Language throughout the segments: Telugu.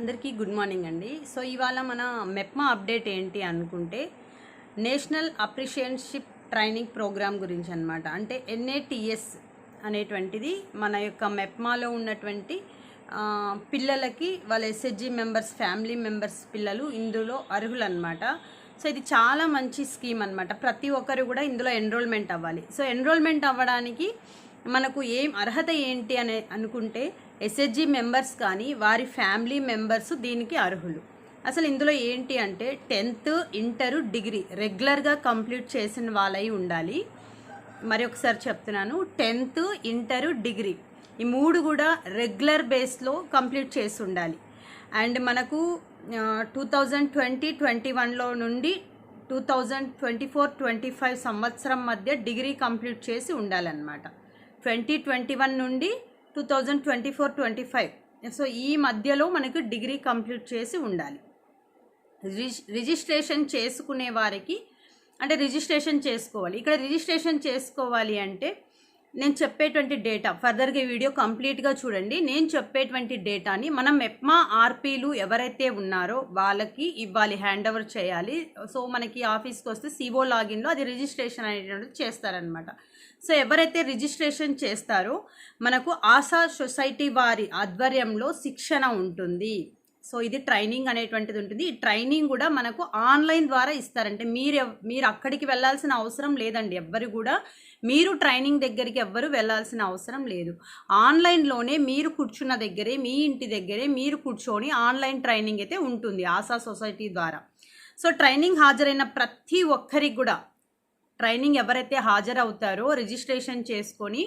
అందరికీ గుడ్ మార్నింగ్ అండి. సో ఇవాళ మన మెప్మా అప్డేట్ ఏంటి అనుకుంటే నేషనల్ అప్రిషియేషన్షిప్ ట్రైనింగ్ ప్రోగ్రామ్ గురించి అనమాట అంటే ఎన్ఏటిఎస్ అనేటువంటిది మన యొక్క మెప్మాలో ఉన్నటువంటి పిల్లలకి వాళ్ళ ఎస్హెచ్జి మెంబర్స్ ఫ్యామిలీ మెంబర్స్ పిల్లలు ఇందులో అర్హులు అనమాట సో ఇది చాలా మంచి స్కీమ్ అనమాట ప్రతి ఒక్కరు కూడా ఇందులో ఎన్రోల్మెంట్ అవ్వాలి. సో ఎన్రోల్మెంట్ అవ్వడానికి మనకు ఏం అర్హత ఏంటి అనే అనుకుంటే ఎస్ఎస్జి మెంబర్స్ కానీ వారి ఫ్యామిలీ మెంబర్స్ దీనికి అర్హులు. అసలు ఇందులో ఏంటి అంటే టెన్త్ ఇంటరు డిగ్రీ రెగ్యులర్గా కంప్లీట్ చేసిన వాళ్ళై ఉండాలి. మరి ఒకసారి చెప్తున్నాను. టెన్త్ ఇంటరు డిగ్రీ ఈ మూడు కూడా రెగ్యులర్ బేస్లో కంప్లీట్ చేసి ఉండాలి. అండ్ మనకు టూ థౌజండ్ ట్వంటీ ట్వంటీ వన్లో నుండి two thousand twenty four twenty five సంవత్సరం మధ్య డిగ్రీ కంప్లీట్ చేసి ఉండాలన్నమాట. ట్వంటీ ట్వంటీ వన్ నుండి two thousand twenty four twenty five so ఈ మధ్యలో మనకు డిగ్రీ కంప్లీట్ చేసి ఉండాలి. రిజి- రిజిస్ట్రేషన్ చేసుకునే వారికి అంటే రిజిస్ట్రేషన్ చేసుకోవాలి. ఇక్కడ రిజిస్ట్రేషన్ చేసుకోవాలి అంటే నేను చెప్పేటువంటి డేటా. ఫర్దర్గా ఈ వీడియో కంప్లీట్గా చూడండి. నేను చెప్పేటువంటి డేటాని మనం మెప్మా ఆర్పీలు ఎవరైతే ఉన్నారో వాళ్ళకి ఇవ్వాలి హ్యాండ్ ఓవర్ చేయాలి. సో మనకి ఆఫీస్కి వస్తే సివో లాగిన్లో అది రిజిస్ట్రేషన్ అనేటువంటిది చేస్తారనమాట సో ఎవరైతే రిజిస్ట్రేషన్ చేస్తారో మనకు ఆశా సొసైటీ వారి ఆధ్వర్యంలో శిక్షణ ఉంటుంది. సో ఇది ట్రైనింగ్ అనేటువంటిది ఉంటుంది. ఈ ట్రైనింగ్ కూడా మనకు ఆన్లైన్ ద్వారా ఇస్తారంటే మీరు మీరు అక్కడికి వెళ్ళాల్సిన అవసరం లేదండి. ఎవ్వరు కూడా మీరు ట్రైనింగ్ దగ్గరికి ఎవ్వరు వెళ్ళాల్సిన అవసరం లేదు. ఆన్లైన్లోనే మీరు కూర్చున్న దగ్గరే మీ ఇంటి దగ్గరే మీరు కూర్చొని ఆన్లైన్ ట్రైనింగ్ అయితే ఉంటుంది ఆశా సొసైటీ ద్వారా. సో ట్రైనింగ్ హాజరైన ప్రతి ఒక్కరికి కూడా ట్రైనింగ్ ఎవరైతే హాజరవుతారో రిజిస్ట్రేషన్ చేసుకొని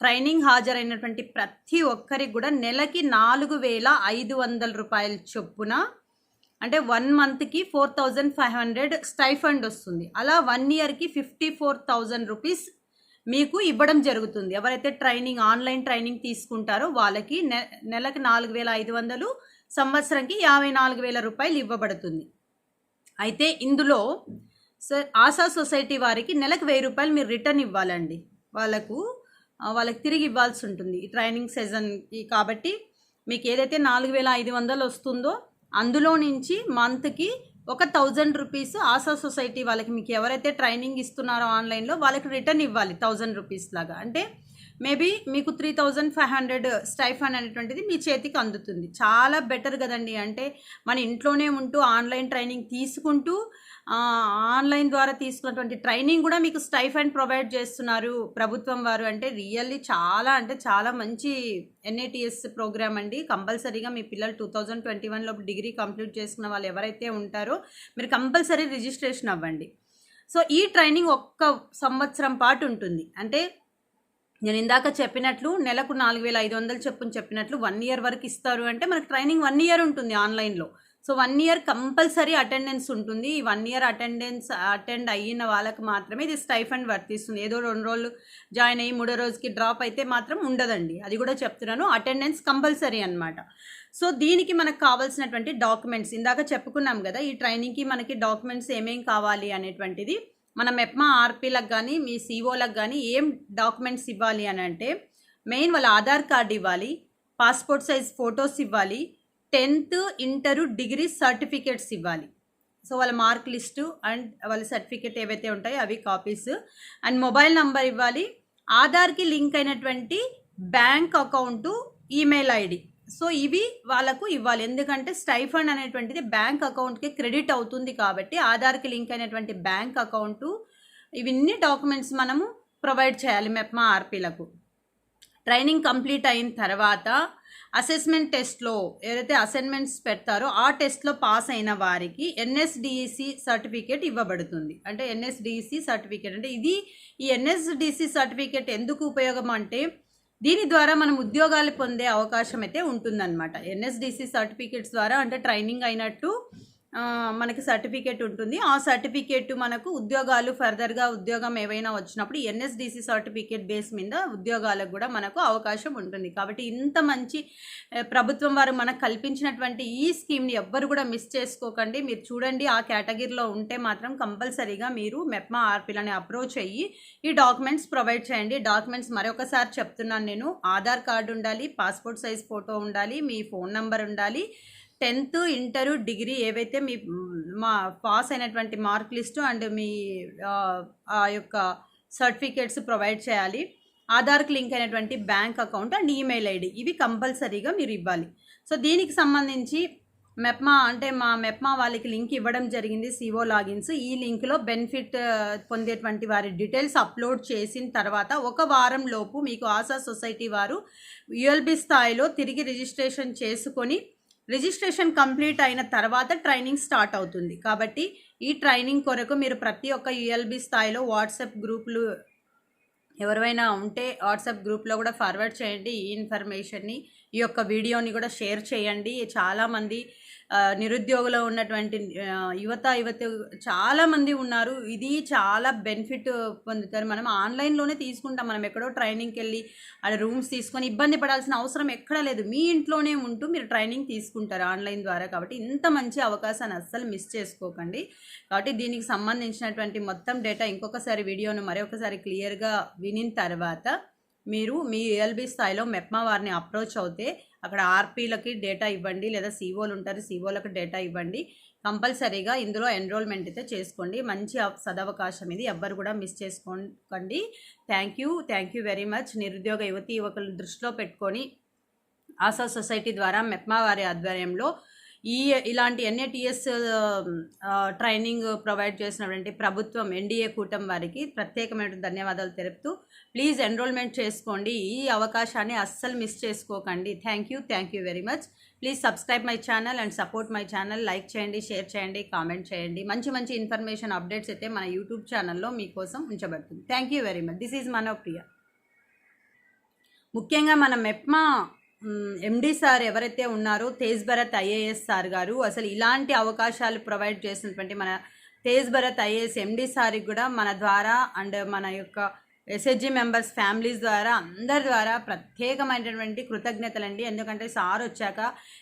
ట్రైనింగ్ హాజరైనటువంటి ప్రతి ఒక్కరికి కూడా నెలకి నాలుగు వేల ఐదు వందల రూపాయల చొప్పున అంటే వన్ మంత్కి four thousand five hundred stipend వస్తుంది. అలా వన్ ఇయర్కి ఫిఫ్టీ ఫోర్ థౌజండ్ రూపీస్ మీకు ఇవ్వడం జరుగుతుంది. ఎవరైతే ట్రైనింగ్ ఆన్లైన్ ట్రైనింగ్ తీసుకుంటారో వాళ్ళకి నె నెలకు నాలుగు వేల ఐదు వందలు సంవత్సరంకి యాభై నాలుగు వేల రూపాయలు ఇవ్వబడుతుంది. అయితే ఇందులో ఆశా సొసైటీ వారికి నెలకు వెయ్యి రూపాయలు మీరు రిటర్న్ ఇవ్వాలండి. వాళ్ళకు వాళ్ళకి తిరిగి ఇవ్వాల్సి ఉంటుంది ఈ ట్రైనింగ్ సీజన్కి కాబట్టి మీకు ఏదైతే నాలుగు వేల ఐదు వందలు వస్తుందో అందులో నుంచి మంత్కి ఒక థౌజండ్ రూపీస్ ఆశా సొసైటీ వాళ్ళకి మీకు ఎవరైతే ట్రైనింగ్ ఇస్తున్నారో ఆన్లైన్లో వాళ్ళకి రిటర్న్ ఇవ్వాలి థౌజండ్ రూపీస్ లాగా. అంటే మేబీ మీకు three thousand five hundred stipend అనేటువంటిది మీ చేతికి అందుతుంది. చాలా బెటర్ కదండి. అంటే మన ఇంట్లోనే ఉంటూ ఆన్లైన్ ట్రైనింగ్ తీసుకుంటూ ఆన్లైన్ ద్వారా తీసుకున్నటువంటి ట్రైనింగ్ కూడా మీకు స్టైఫండ్ ప్రొవైడ్ చేస్తున్నారు ప్రభుత్వం వారు. అంటే రియల్లీ చాలా అంటే చాలా మంచి ఎన్ఏటిఎస్ ప్రోగ్రామ్ అండి. కంపల్సరీగా మీ పిల్లలు టూ థౌజండ్ ట్వంటీ వన్లో డిగ్రీ కంప్లీట్ చేసుకున్న వాళ్ళు ఎవరైతే ఉంటారో మీరు కంపల్సరీ రిజిస్ట్రేషన్ అవ్వండి. సో ఈ ట్రైనింగ్ ఒక్క సంవత్సరం పాటు ఉంటుంది. అంటే నేను ఇందాక చెప్పినట్లు నెలకు నాలుగు వేల ఐదు వందలు చెప్పుని చెప్పినట్లు వన్ ఇయర్ వరకు ఇస్తారు. అంటే మనకు ట్రైనింగ్ వన్ ఇయర్ ఉంటుంది ఆన్లైన్లో. So one year compulsory attendance ఉంటుంది. ఈ వన్ ఇయర్ అటెండెన్స్ అటెండ్ అయిన వాళ్ళకి మాత్రమే ఇది స్టైఫండ్ వర్తిస్తుంది. ఏదో రెండు రోజులు జాయిన్ అయ్యి మూడో రోజుకి డ్రాప్ అయితే మాత్రం ఉండదండి. అది కూడా చెప్తున్నాను. అటెండెన్స్ కంపల్సరీ అనమాట సో దీనికి మనకు కావాల్సినటువంటి డాక్యుమెంట్స్ ఇందాక చెప్పుకున్నాం కదా ఈ ట్రైనింగ్కి మనకి డాక్యుమెంట్స్ ఏమేం కావాలి అనేటువంటిది మన మెప్మా ఆర్పీలకు కానీ మీ సిఓలకు కానీ ఏం డాక్యుమెంట్స్ ఇవ్వాలి అని అంటే మెయిన్ వాళ్ళ ఆధార్ కార్డ్ ఇవ్వాలి పాస్పోర్ట్ సైజ్ ఫొటోస్ ఇవ్వాలి టెన్త్ ఇంటరు డిగ్రీ సర్టిఫికేట్స్ ఇవ్వాలి. సో వాళ్ళ మార్క్ లిస్టు అండ్ వాళ్ళ సర్టిఫికేట్ ఏవైతే ఉంటాయో అవి కాపీస్. అండ్ మొబైల్ నంబర్ ఇవ్వాలి. ఆధార్కి లింక్ అయినటువంటి bank account email ID. So ఇవి వాళ్ళకు ఇవ్వాలి. ఎందుకంటే స్టైఫండ్ అనేటువంటిది బ్యాంక్ అకౌంట్కి క్రెడిట్ అవుతుంది కాబట్టి ఆధార్కి లింక్ అయినటువంటి బ్యాంక్ అకౌంటు ఇవన్నీ డాక్యుమెంట్స్ మనము ప్రొవైడ్ చేయాలి మెప్మా ఆర్పీలకు. ట్రైనింగ్ కంప్లీట్ అయిన తర్వాత అసెస్మెంట్ టెస్ట్లో ఏదైతే అసైన్మెంట్స్ పెడతారో ఆ టెస్ట్లో పాస్ అయిన వారికి ఎన్ఎస్డిసి సర్టిఫికేట్ ఇవ్వబడుతుంది. అంటే ఎన్ఎస్డిసి సర్టిఫికేట్ అంటే ఇది ఈ ఎన్ఎస్డిసి సర్టిఫికేట్ ఎందుకు ఉపయోగం అంటే దీని ద్వారా మనం ఉద్యోగాలు పొందే అవకాశం అయితే ఉంటుందన్నమాట. ఎన్ఎస్డిసి సర్టిఫికేట్స్ ద్వారా అంటే ట్రైనింగ్ అయినట్టు మనకి సర్టిఫికేట్ ఉంటుంది. ఆ సర్టిఫికేట్ మనకు ఉద్యోగాలు ఫర్దర్గా ఉద్యోగం ఏవైనా వచ్చినప్పుడు ఎన్ఎస్డిసి సర్టిఫికేట్ బేస్ మీద ఉద్యోగాలకు కూడా మనకు అవకాశం ఉంటుంది. కాబట్టి ఇంత మంచి ప్రభుత్వం వారు మనకు కల్పించినటువంటి ఈ స్కీమ్ని ఎవ్వరు కూడా మిస్ చేసుకోకండి. మీరు చూడండి ఆ కేటగిరీలో ఉంటే మాత్రం కంపల్సరీగా మీరు మెప్మా ఆర్పీలని అప్రోచ్ అయ్యి ఈ డాక్యుమెంట్స్ ప్రొవైడ్ చేయండి. డాక్యుమెంట్స్ మరొకసారి చెప్తున్నాను నేను. ఆధార్ కార్డు ఉండాలి పాస్పోర్ట్ సైజ్ ఫోటో ఉండాలి మీ ఫోన్ నంబర్ ఉండాలి టెన్త్ ఇంటరు డిగ్రీ ఏవైతే మీ మా పాస్ అయినటువంటి మార్క్ లిస్టు అండ్ మీ ఆ, యొక్క సర్టిఫికేట్స్ ప్రొవైడ్ చేయాలి. ఆధార్కి లింక్ అయినటువంటి bank account and email ID. ఇవి కంపల్సరీగా మీరు ఇవ్వాలి. సో దీనికి సంబంధించి మెప్మా అంటే మా మెప్మా వాళ్ళకి లింక్ ఇవ్వడం జరిగింది సిఓ లాగిన్స్. ఈ లింక్లో బెనిఫిట్ పొందేటువంటి వారి డీటెయిల్స్ అప్లోడ్ చేసిన తర్వాత ఒక వారం లోపు మీకు ఆశా సొసైటీ వారు యుఎల్బి స్థాయిలో తిరిగి రిజిస్ట్రేషన్ చేసుకొని రిజిస్ట్రేషన్ కంప్లీట్ అయిన తర్వాత ట్రైనింగ్ స్టార్ట్ అవుతుంది. కాబట్టి ఈ ట్రైనింగ్ కొరకు మీరు ప్రతి ఒక్క యుఎల్బి స్థాయిలో వాట్సాప్ గ్రూపులు ఎవరైనా ఉంటే వాట్సాప్ గ్రూప్లో కూడా ఫార్వర్డ్ చేయండి. ఈ ఇన్ఫర్మేషన్ని ఈ యొక్క వీడియోని కూడా షేర్ చేయండి. చాలామంది ఆ, నిరుద్యోగులో ఉన్నటువంటి యువత యువత చాలామంది ఉన్నారు. ఇది చాలా బెనిఫిట్ పొందుతారు. మనం ఆన్లైన్లోనే తీసుకుంటాం. మనం ఎక్కడో ట్రైనింగ్కి వెళ్ళి అక్కడ రూమ్స్ తీసుకొని ఇబ్బంది పడాల్సిన అవసరం ఎక్కడా లేదు. మీ ఇంట్లోనే ఉంటూ మీరు ట్రైనింగ్ తీసుకుంటారు ఆన్లైన్ ద్వారా. కాబట్టి ఇంత మంచి అవకాశాన్ని అస్సలు మిస్ చేసుకోకండి. కాబట్టి దీనికి సంబంధించినటువంటి మొత్తం డేటా ఇంకొకసారి వీడియోను మరొకసారి క్లియర్గా వినిన తర్వాత మీరు మీ ఏఎల్బి స్థాయిలో మెప్మా వారిని అప్రోచ్ అవుతే అక్కడ ఆర్పీలకి డేటా ఇవ్వండి లేదా సీఓలు ఉంటారు సీఓలకు డేటా ఇవ్వండి. కంపల్సరీగా ఇందులో ఎన్రోల్మెంట్ అయితే చేసుకోండి. మంచి సదవకాశం ఇది. ఎవ్వరు కూడా మిస్ చేసుకోకండి. Thank you thank you very much. నిరుద్యోగ యువతి యువకులను దృష్టిలో పెట్టుకొని ఆశా సొసైటీ ద్వారా మెప్మా వారి ఆధ్వర్యంలో ఈ ఇలాంటి ఎన్ఏటిఎస్ ట్రైనింగ్ ప్రొవైడ్ చేసినటువంటి ప్రభుత్వం ఎన్డీఏ కూటమి వారికి ప్రత్యేకమైన ధన్యవాదాలు తెలుపుతూ ప్లీజ్ ఎన్రోల్మెంట్ చేసుకోండి. ఈ అవకాశాన్ని అస్సలు మిస్ చేసుకోకండి. Thank you thank you very much please subscribe my channel and support my channel like చేయండి షేర్ చేయండి కామెంట్ చేయండి. మంచి మంచి ఇన్ఫర్మేషన్ అప్డేట్స్ అయితే మన యూట్యూబ్ ఛానల్లో మీకోసం ఉంచబడుతుంది. Thank you very much this is Manopriya ముఖ్యంగా మన మెప్మా ఎండీ సార్ ఎవరైతే ఉన్నారో తేజ్ భరత్ ఐఏఎస్ సార్ గారు అసలు ఇలాంటి అవకాశాలు ప్రొవైడ్ చేసినటువంటి మన తేజ్ భరత్ ఐఏఎస్ ఎండీ సార్కి కూడా మన ద్వారా అండ్ మన యొక్క ఎస్హెచ్జి మెంబర్స్ ఫ్యామిలీస్ ద్వారా అందరి ద్వారా ప్రత్యేకమైనటువంటి కృతజ్ఞతలండి. ఎందుకంటే సార్ వచ్చాక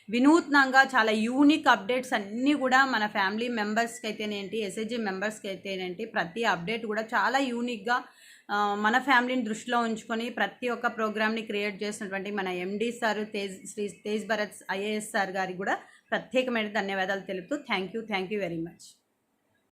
వినూత్నంగా చాలా యూనిక్ అప్డేట్స్ అన్నీ కూడా మన ఫ్యామిలీ మెంబర్స్కి అయితేనేంటి ఎస్హెచ్జి మెంబర్స్కి అయితేనేంటి ప్రతి అప్డేట్ కూడా చాలా యూనిక్గా మన ఫ్యామిలీని దృష్టిలో ఉంచుకొని ప్రతి ఒక్క ప్రోగ్రామ్ని క్రియేట్ చేసినటువంటి మన MD sir Tej Shri Tej Bharat IAS sir గారికి కూడా ప్రత్యేకమైన ధన్యవాదాలు తెలుపుతూ thank you thank you very much